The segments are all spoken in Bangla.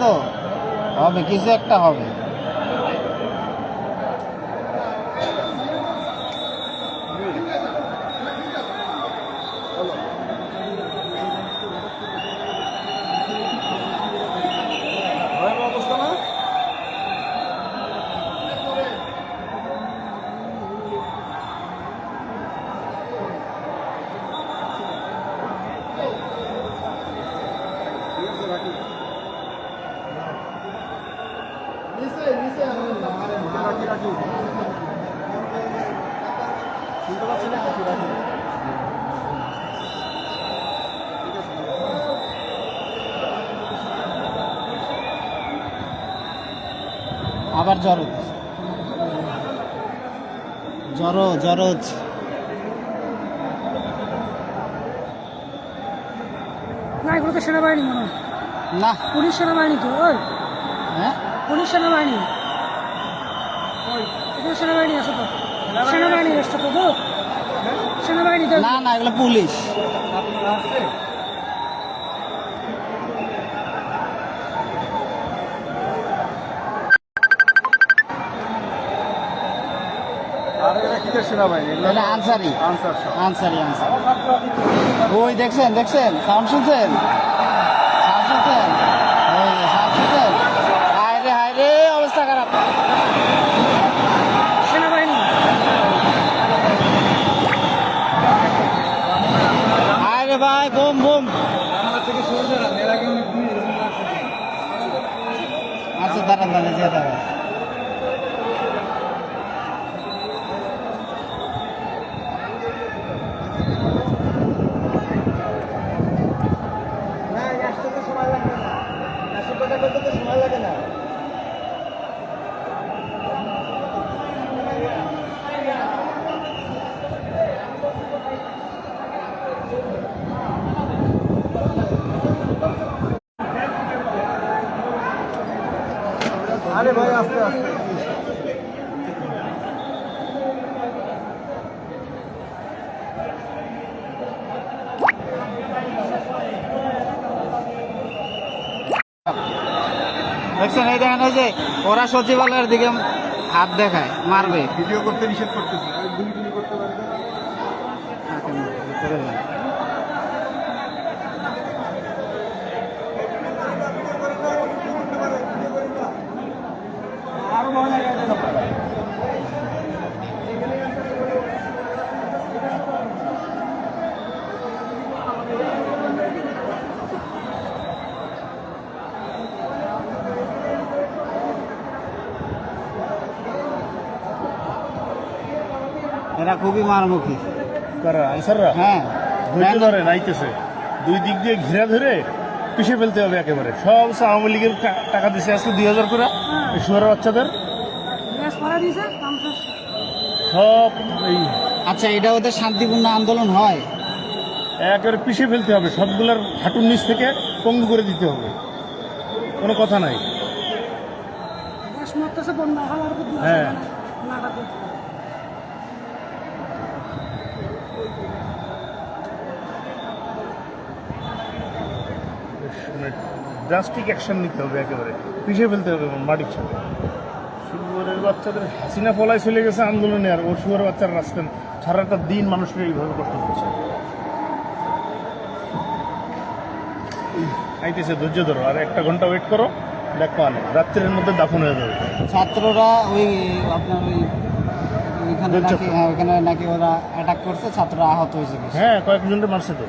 তো? হবে কিছু একটা হবে। আবার জ্বর জ্বর হচ্ছে। না এগুলো তো সেনাবাহিনী মনে হয়। না। পুলিশ সেনাবাহিনী তো ওই। হ্যাঁ? পুলিশ সেনাবাহিনী। এখানে সেনাবাহিনী আছে তো? সেনাবাহিনী এসছে তো তো সেনাবাহিনী তো না না এগুলো পুলিশ। এটা আনসারি। আনসারি আনসারি। ওই দেখছেন দেখছেন? সাউন্ড শুনছেন সাউন্ড শুনছেন ওই সাউন্ড শুনছেন হায় রে হায় রে অবস্থা খারাপ সেনাবাহিনী হায় রে ভাই বোম বোম। আচ্ছা দাঁড়ান দাঁড়ান যে দাঁড়ান। আস্তে আস্তে। দেখছেন এই দেখেন যে ওরা সচিবালয়ের দিকে হাত দেখায় মারবে। ভিডিও করতে নিষেধ করতেছি। ভিতরে এরা খুবই মারমুখী। আনসাররা? হ্যাঁ। ধৈর্য ধরে নাইতেছে। দুই দিক দিয়ে ঘিরা ধরে পিছিয়ে ফেলতে হবে একেবারে। সব আওয়ামী লীগের টাকা দিচ্ছে আজকে দুই হাজার করে এই শুয়ারের বাচ্চাদের। সব এই আচ্ছা এটা ওদের শান্তিপূর্ণ আন্দোলন হয়? একেবারে পিছিয়ে ফেলতে হবে। সবগুলোর হাঁটুর নিচ থেকে পঙ্গু করে দিতে হবে। কোনো কথা নাই। হ্যাঁ। ড্রাস্টিক অ্যাকশন নিতে হবে একেবারে। পিছিয়ে ফেলতে হবে মাটির সাথে। বাচ্চাদের হাসিনা ফলাই চলে গেছে আন্দোলনে আর ওর শুয়ারের বাচ্চারা আসতেন সারাটা দিন মানুষকে এইভাবে কষ্ট করছে। আইতেছে ধৈর্য ধরো আর একটা ঘণ্টা ওয়েট করো দেখো আনে রাত্রের মধ্যে দাফন হয়ে যাবে। ছাত্ররা ওই আপনার ওই ওইখানে নাকি হ্যাঁ ওইখানে নাকি ওরা অ্যাটাক করছে ছাত্ররা আহত হয়েছে। হ্যাঁ কয়েকজনকে মারছে তো।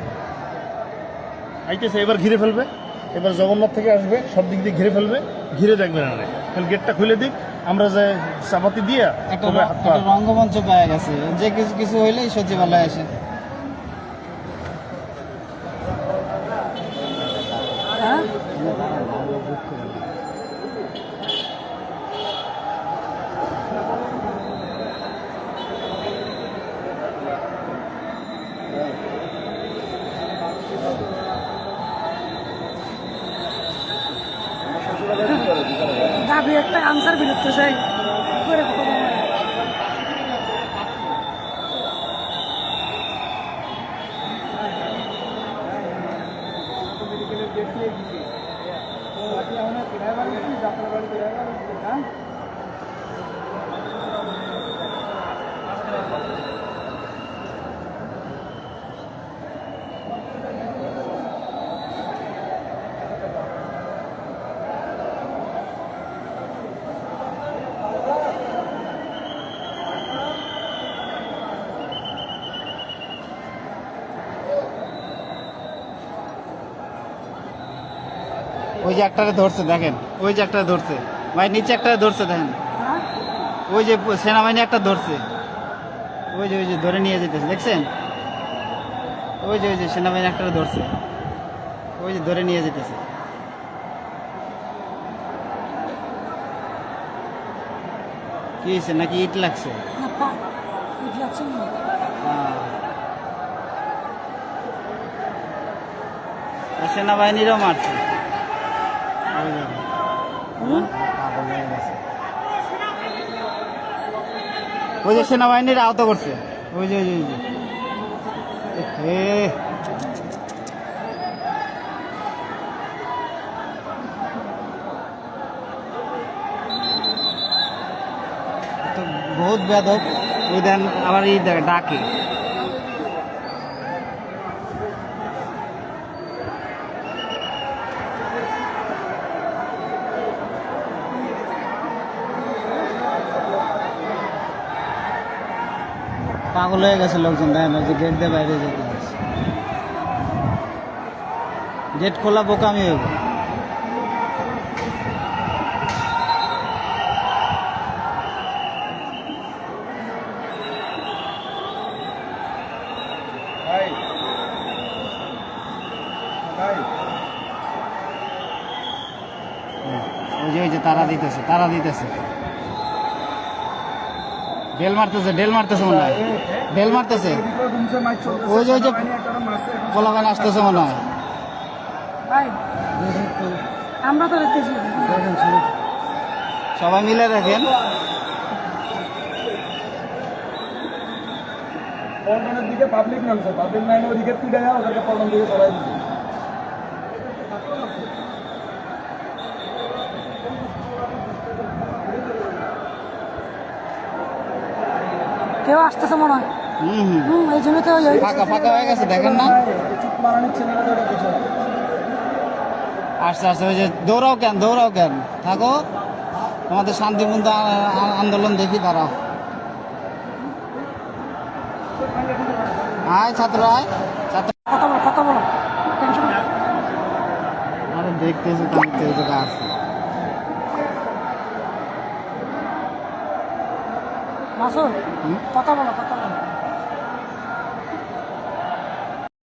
আইতেছে এবার ঘিরে ফেলবে এবার জগন্নাথ থেকে আসবে সব দিক দিয়ে ঘিরে ফেলবে ঘিরে দেখবে না। গেটটা খুলে দিক আমরা যে চাপাতি দিয়া একটা রঙ্গমঞ্চ পাওয়া গেছে। যে কিছু কিছু হইলেই সচিবালয় আসে। হ্যাঁ দাবি একটা আনসার বিরুদ্ধে চাই করে কথা বলা হয়। ওই যে একটারে ধরছে দেখেন। ওই যে একটারে ধরছে। ভাই নিচে একটারে ধরছে দেখেন। ওই যে সেনাবাহিনী একটা ধরছে। ওই যে ওই যে ধরে নিয়ে যেতেছে দেখছেন? ওই যে ওই যে সেনাবাহিনী একটা ধরছে। ওই যে ধরে নিয়ে যেতেছে। কি হয়েছে? নাকি ইট লাগছে? সেনাবাহিনীরও মারছে। ওই যে সেনাবাহিনীর আহত করছে। ওই যে ওই যে বহুত বেদক ওই দেন, আবার এই ডাকে। পাগল হয়ে গেছে লোকজন দেখেন যে গেট দিয়ে বাইরে যেতে হচ্ছে। গেট খোলা বোকামি হইব। ওই যে তারা দিতেছে তারা দিতেছে। ডেল মারতেছে ডেল মারতেছে মনে হয়। ডেল মারতেছে। ওই যে ওই যে পোলাগান আসতেছে মনে হয়। আমরা তো দেখতেছি। সবাই মিলে দেখেন। পল্টনের দিকে পাবলিক নামছে। পাবলিক নামে ওদিকে পিড়ায় ওদেরকে পল্টন দিকে সরাই দিচ্ছে কেউ আসতেছে মনে হয়। হুম এই জন্য ওই- ফাঁকা ফাঁকা হয়ে গেছে দেখেন না? আস্তে আস্তে ওই যে দৌড়াও কেন দৌড়াও কেন? থাকো। তোমাদের শান্তিপূর্ণ আন্দোলন দেখি দাঁড়াও। আয় ছাত্র আয়। ছাত্র কথা বলো কথা বলো। টেনশন আরে দেখতেছি তো আমি তো এই জায়গায় আছি মাসুর হুম? কথা বলো কথা বলো